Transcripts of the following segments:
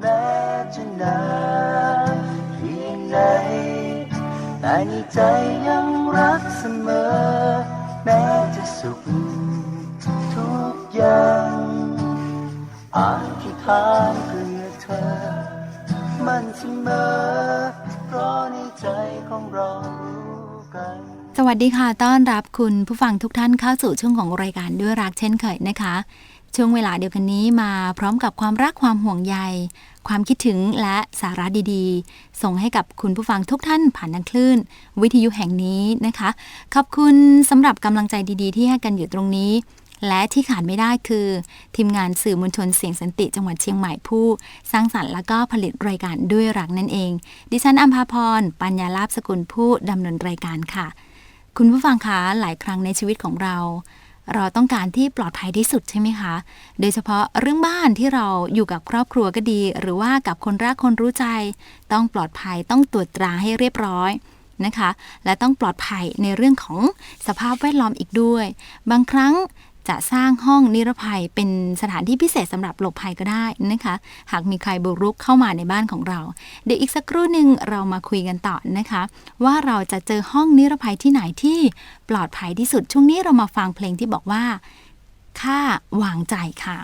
แม้จะนานเพียงไหนแต่ในใจยังรักเสมอ แม้จะสุขทุกอย่างอธิษฐานเพื่อเธอ มันเสมอ เพราะในใจของเรารู้กันสวัสดีค่ะ ต้อนรับคุณผู้ฟังทุกท่านเข้าสู่ช่วงของรายการด้วยรักเช่นเคยนะคะ ช่วงเวลาเดียวกันนี้มาพร้อมกับความรักความห่วงใย ความคิดถึงและสาระดีๆ ส่งให้กับคุณผู้ฟังทุกท่านผ่านทางคลื่น วิทยุแห่งนี้นะคะ ขอบคุณสำหรับกำลังใจดีๆ ที่ให้กันอยู่ตรงนี้ และที่ขาดไม่ได้คือ ทีมงานสื่อมวลชนเสียงสันติจังหวัดเชียงใหม่ผู้ สร้างสรรค์และก็ผลิตรายการด้วยรักนั่นเอง ดิฉันอัมพาพร ปัญญาลาภสกุลผู้ดำเนินรายการค่ะ คุณผู้ฟังคะหลายครั้งในชีวิตของเรา เราต้องการที่ปลอดภัยที่สุดใช่ไหมคะ โดยเฉพาะเรื่องบ้านที่เราอยู่กับครอบครัวก็ดี หรือว่ากับคนรักคนรู้ใจ ต้องปลอดภัยต้องตรวจตราให้เรียบร้อยนะคะ และต้องปลอดภัยในเรื่องของสภาพแวดล้อมอีกด้วย บางครั้ง จะสร้างห้องนิรภัยเป็นสถานที่พิเศษสำหรับหลบภัยก็ได้นะคะ หากมีใครบุกรุกเข้ามาในบ้านของเรา เดี๋ยวอีกสักครู่หนึ่งเรามาคุยกันต่อนะคะ ว่าเราจะเจอห้องนิรภัยที่ไหนที่ปลอดภัยที่สุดช่วงนี้เรามาฟังเพลงที่บอกว่าค่าวางใจค่ะ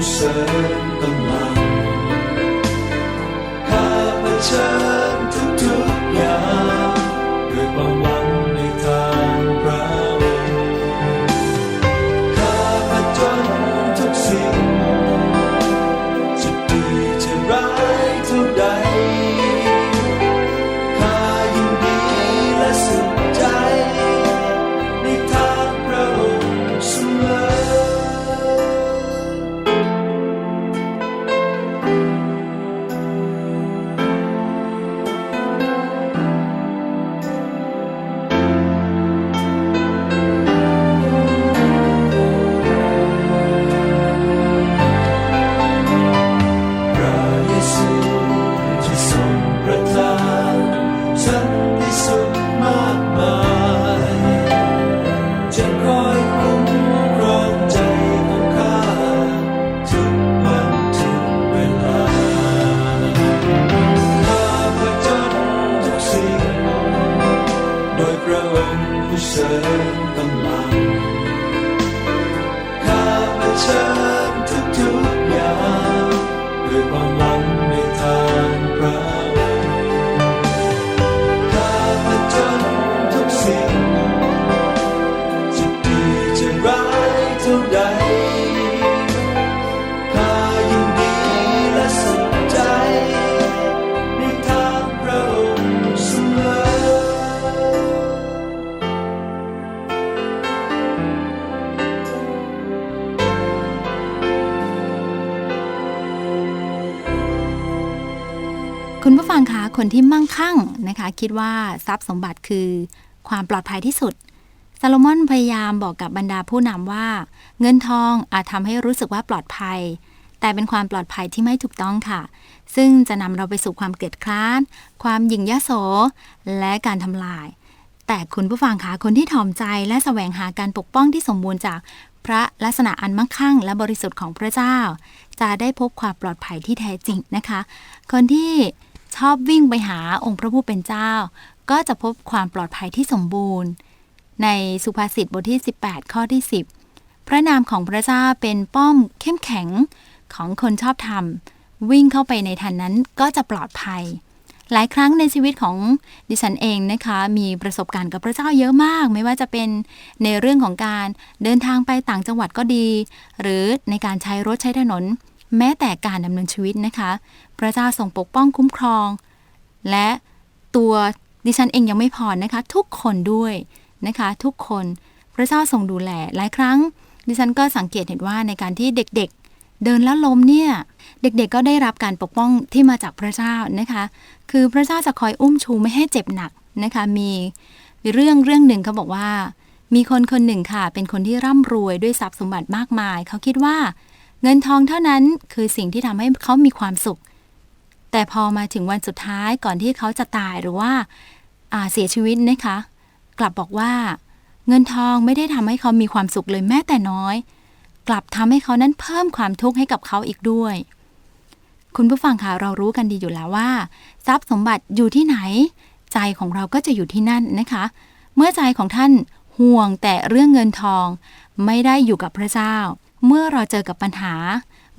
ผู้เคนที่มั่งคั่งนะคะ คิดว่าทรัพย์สมบัติคือความปลอดภัยที่สุดซาโลมอนพยายามบอกกับบรรดาผู้นำว่า เงินทองอาจทำให้รู้สึกว่าปลอดภัย แต่เป็นความปลอดภัยที่ไม่ถูกต้องค่ะ ซึ่งจะนำเราไปสู่ความเกลียดคร้าน ความหยิ่งยโส และการทำลาย แต่คุณผู้ฟังคะคนที่ถ่อมใจและแสวงหาการปกป้องที่สมบูรณ์จากพระลักษณะอันมั่งคั่ง และบริสุทธิ์ของพระเจ้า จะได้พบความปลอดภัยที่แท้จริงนะคะ คนที่ อบวิ่งไปหาองค์พระผู้เป็นเจ้า ก็จะพบความปลอดภัยที่สมบูรณ์ ในสุภาษิตบทที่ 18 ข้อที่ 10 พระนามของพระเจ้าเป็นป้อมเข้มแข็งของคนชอบธรรม วิ่งเข้าไปในทันนั้นก็จะปลอดภัย หลายครั้งในชีวิตของดิฉันเองนะคะ มีประสบการณ์กับพระเจ้าเยอะมาก ไม่ว่าจะเป็นในเรื่องของการเดินทางไปต่างจังหวัดก็ดี หรือในการใช้รถใช้ถนน แม้แต่การดำเนินชีวิตนะคะ พระเจ้าทรงปกป้องคุ้มครอง และตัวดิฉันเองยังไม่พอนะคะ ทุกคนด้วยนะคะ ทุกคนพระเจ้าทรงดูแลหลายครั้ง ดิฉันก็สังเกตเห็นว่าในการที่เด็กๆ เดินแล้วล้มเนี่ย เด็กๆก็ได้รับการปกป้องที่มาจากพระเจ้านะคะ คือพระเจ้าจะคอยอุ้มชูไม่ให้เจ็บหนักนะคะ มีเรื่องเรื่องหนึ่งเขาบอกว่า มีคนคนหนึ่งค่ะ เป็นคนที่ร่ำรวยด้วยทรัพย์สมบัติมากมาย เขาคิดว่า เงินทองเท่านั้นคือสิ่งที่ทำให้เขามีความสุข แต่พอมาถึงวันสุดท้ายก่อนที่เขาจะตายหรือว่าาเสียชีวิตนะคะ กลับบอกว่า เงินทองไม่ได้ทำให้เขามีความสุขเลยแม้แต่น้อย กลับทำให้เขานั้นเพิ่มความทุกข์ให้กับเขาอีกด้วย คุณผู้ฟังคะเรารู้กันดีอยู่แล้วว่า ทรัพย์สมบัติอยู่ที่ไหน ใจของเราก็จะอยู่ที่นั่นนะคะ เมื่อใจของท่านห่วงแต่เรื่องเงินทองไม่ได้อยู่กับพระเจ้า เมื่อเราเจอกับปัญหา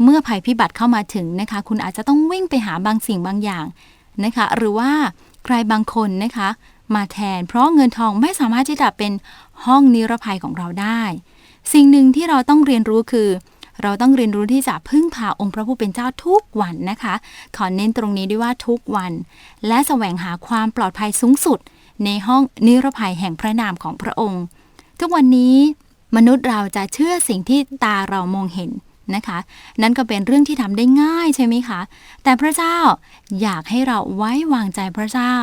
เมื่อภัยพิบัติเข้ามาถึงนะคะ คุณอาจจะต้องวิ่งไปหาบางสิ่งบางอย่างนะคะ หรือว่าใครบางคนนะคะ มาแทน เพราะเงินทองไม่สามารถที่จะเป็นห้องนิรภัยของเราได้ สิ่งหนึ่งที่เราต้องเรียนรู้คือ เราต้องเรียนรู้ที่จะพึ่งพาองค์พระผู้เป็นเจ้าทุกวันนะคะ ขอเน้นตรงนี้ด้วยว่าทุกวัน และแสวงหาความปลอดภัยสูงสุด ในห้องนิรภัยแห่งพระนามของพระองค์ ทุกวันนี้ มนุษย์เราจะเชื่อสิ่งที่ตาเรามองเห็นนะคะ นั่นก็เป็นเรื่องที่ทำได้ง่ายใช่ไหมคะ แต่พระเจ้าอยากให้เราไว้วางใจพระเจ้า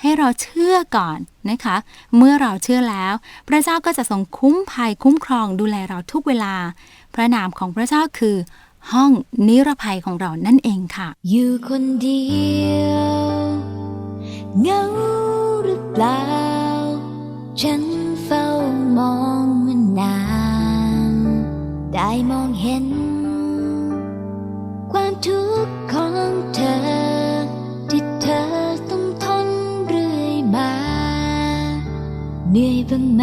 ให้เราเชื่อก่อนนะคะ เมื่อเราเชื่อแล้ว พระเจ้าก็จะทรงคุ้มภัยคุ้มครองดูแลเราทุกเวลา พระนามของพระเจ้าคือ ห้องนิรภัยของเรานั่นเองค่ะ อยู่คนเดียวเงาหรือเปล่า ฉันเฝ้ามอง มองเห็น ความทุกข์ของเธอ ที่เธอต้องทนเรื่อยมา เหนื่อยบ้างไหม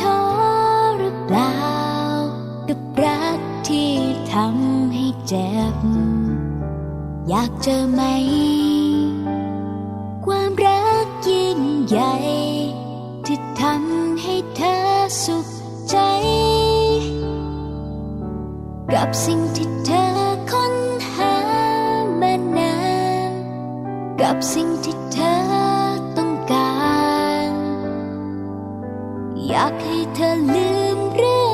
ท้อหรือเปล่า กับรักที่ทำให้เจ็บ อยากเจอไหม กับสิ่งที่เธอค้นหามานานกับสิ่งที่เธอต้องการ อยากให้เธอลืมเรื่อง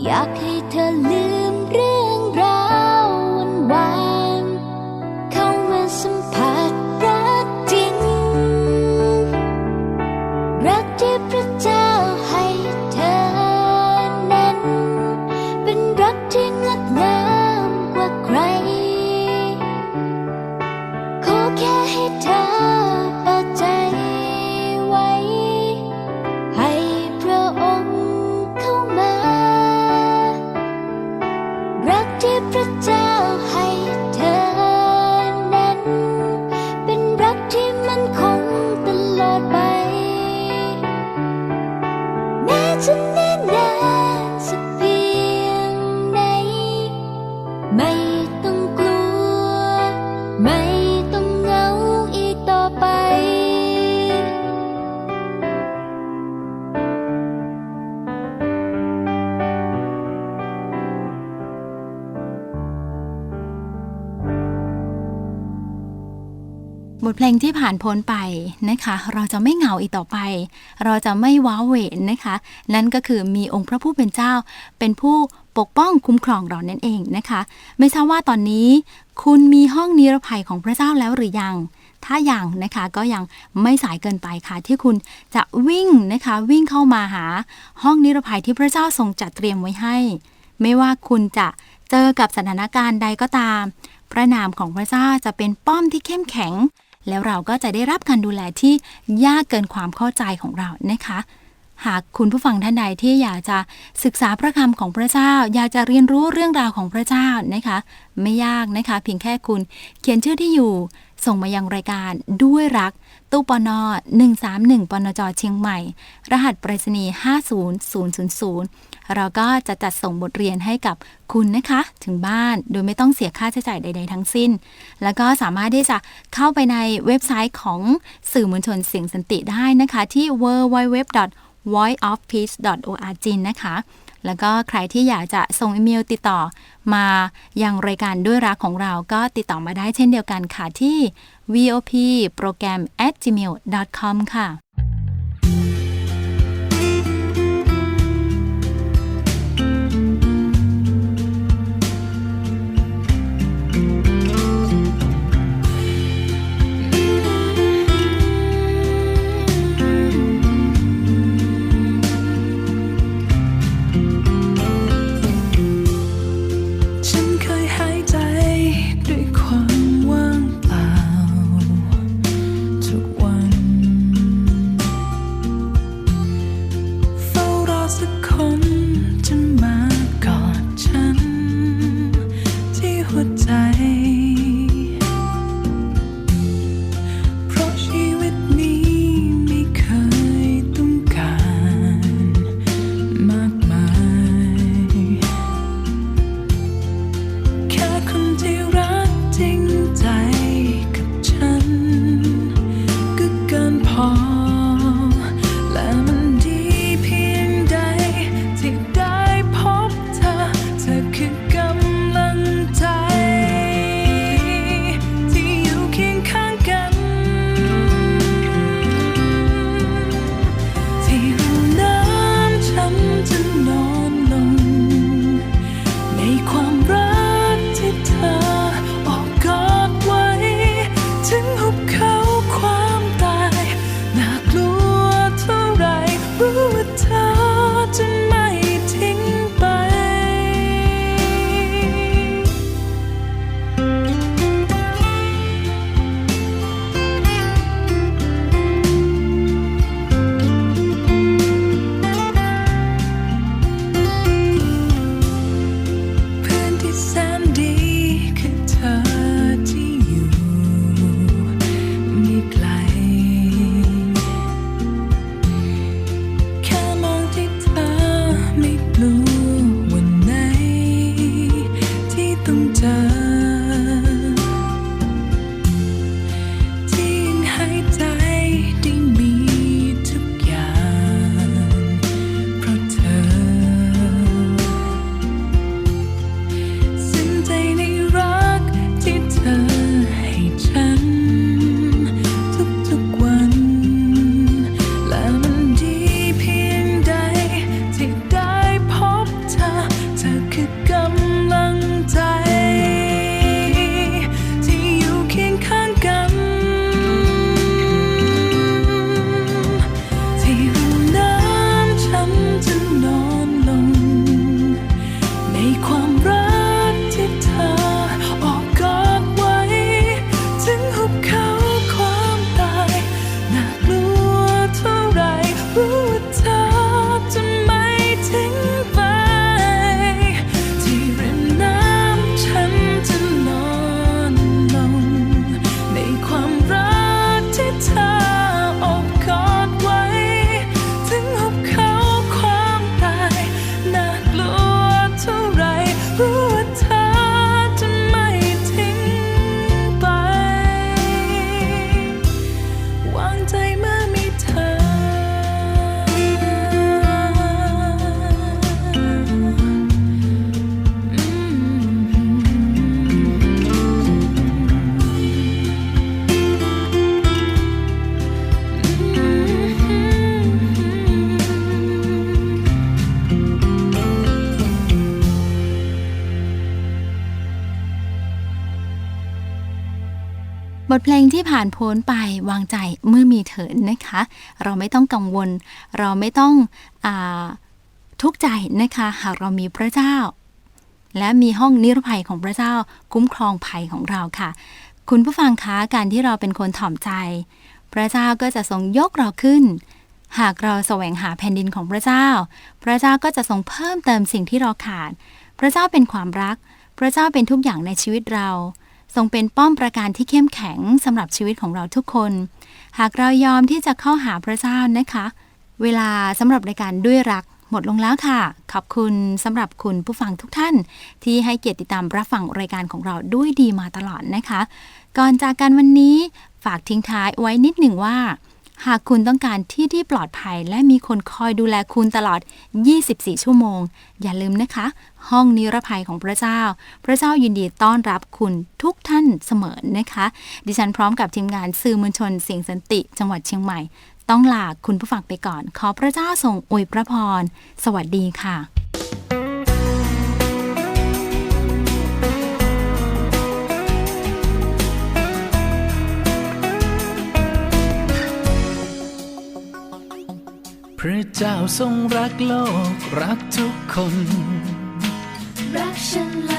อยากให้เธอลืมเรื่อง ทเพลงที่ผ่านพ้นไปนะคะ เราจะไม่เหงาอีกต่อไป เราจะไม่ว้าเหวนะคะ นั่นก็คือมีองค์พระผู้เป็นเจ้า เป็นผู้ปกป้องคุ้มครองเรานั่นเองนะคะ ไม่ทราบว่าตอนนี้ คุณมีห้องนิรภัยของพระเจ้าแล้วหรือยัง ถ้าอยังนะคะก็ยังไม่สายเกินไปค่ะ ที่คุณจะวิ่งนะคะวิ่งเข้ามาหาห้องนิรภัยที่พระเจ้าทรงจัดเตรียมไว้ให้ ไม่ว่าคุณจะเจอกับสถานการณ์ใดก็ตามพระนามของพระเจ้าจะเป็นป้อมที่เข้มแข็ง แล้วเราก็จะได้รับการดูแลที่ยากเกินความเข้าใจของเรานะคะหากคุณผู้ฟังท่านใดที่อยากจะศึกษาพระคำของพระเจ้า อยากจะเรียนรู้เรื่องราวของพระเจ้านะคะ ไม่ยากนะคะ เพียงแค่คุณเขียนชื่อที่อยู่ ส่งมายังรายการด้วยรัก ตู้ปน131ปนจเชียงใหม่ รหัสไปรษณีย์50000 เราก็จะจัดส่งบทเรียนให้กับคุณนะคะ ถึงบ้านโดยไม่ต้องเสียค่าใช้จ่ายใด ๆ ทั้งสิ้น แล้วก็สามารถที่จะเข้าไปในเว็บไซต์ของสื่อมวลชนเสียงสันติได้นะคะที่ www voiceofpeace.org นะคะ แล้วก็ใครที่อยากจะส่งอีเมลติดต่อมายังรายการด้วยรักของเราก็ติดต่อมาได้เช่นเดียวกันค่ะที่ vop program at gmail com ค่ะ บทเพลงที่ผ่านพ้นไปวางใจเมื่อมีเถินนะคะ เราไม่ต้องกังวล เราไม่ต้องอทุกข์ใจนะคะ หากเรามีพระเจ้า และมีห้องนิรภัยของพระเจ้าคุ้มครองภัยของเราค่ะ คุณผู้ฟังคะการที่เราเป็นคนถ่อมใจ พระเจ้าก็จะทรงยกเราขึ้น หากเราแสวงหาแผ่นดินของพระเจ้า พระเจ้าก็จะทรงเพิ่มเติมสิ่งที่เราขาด พระเจ้าเป็นความรัก พระเจ้าเป็นทุกอย่างในชีวิตเรา ทรงเป็นป้อมประการที่เข้มแข็งสำหรับชีวิตของเราทุกคน หากเรายอมที่จะเข้าหาพระเจ้านะคะ เวลาสำหรับรายการด้วยรักหมดลงแล้วค่ะ ขอบคุณสำหรับคุณผู้ฟังทุกท่าน ที่ให้เกียรติติดตามรับฟังรายการของเราด้วยดีมาตลอดนะคะ ก่อนจากกันวันนี้ฝากทิ้งท้ายไว้นิดหนึ่งว่า หากคุณต้องการที่ที่ปลอดภัย และมีคนคอยดูแลคุณตลอด 24 ชั่วโมง อย่าลืมนะคะ ห้องนิรภัยของพระเจ้า พระเจ้ายินดีต้อนรับคุณทุกท่านเสมอนะคะ ดิฉันพร้อมกับทีมงานสื่อมวลชนเสียงสันติ จังหวัดเชียงใหม่ ต้องลาคุณผู้ฟังไปก่อน ขอพระเจ้าทรงอวยพระพร สวัสดีค่ะ พระเจ้าทรงรักโลกรักทุกคน รักฉันแล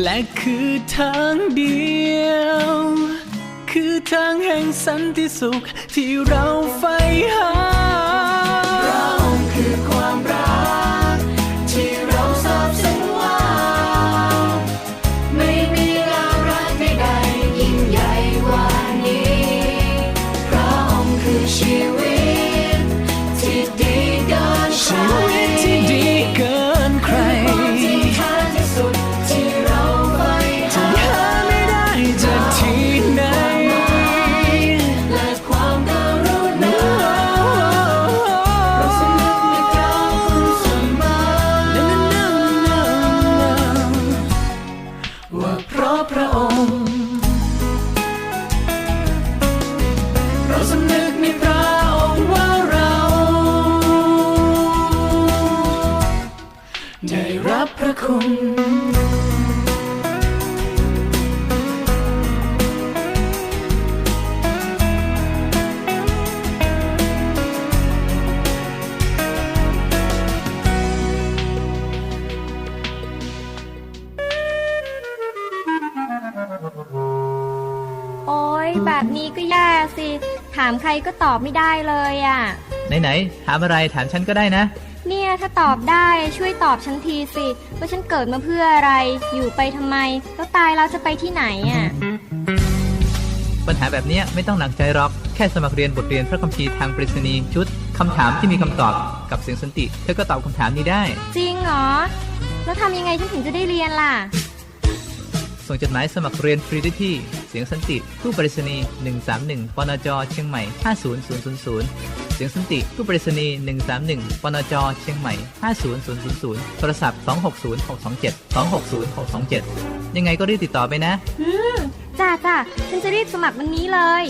และคือทางเดียว คือทางแห่งสันติสุขที่เราใฝ่หา ไม่ได้เลยอะ่ะ ไหนๆถามอะไรถามฉันก็ได้นะ เนี่ยถ้าตอบได้ช่วยตอบฉันทีสิ ว่าฉันเกิดมาเพื่ออะไรอยู่ไปทำไม แล้วตายแล้วจะไปที่ไหนอะ่ะ ปัญหาแบบเนี้ยไม่ต้องหนักใจหรอก แค่สมัครเรียนบทเรียนพระคัมภีร์ทางปริศนีย์ชุดคำถามที่มีคำตอบกับเสียงสันติเธอก็ตอบคำถามนี้ได้ จริงเหรอ แล้วทำยังไงฉันถึงจะได้เรียนล่ะ ส่งจดหมายสมัครเรียนฟรีได้ที่ เสียงสันติตู้ปริศนีย์131ปนจเชียงใหม่ 50000 เสียงสันติตู้ปริศนีย์131ปนจเชียงใหม่ 50000 โทรศัพท์ 260627 260627 ยังไงก็รีบติดต่อไปนะ อืมจ้าจ้าฉันจะรีบสมัครวันนี้เลย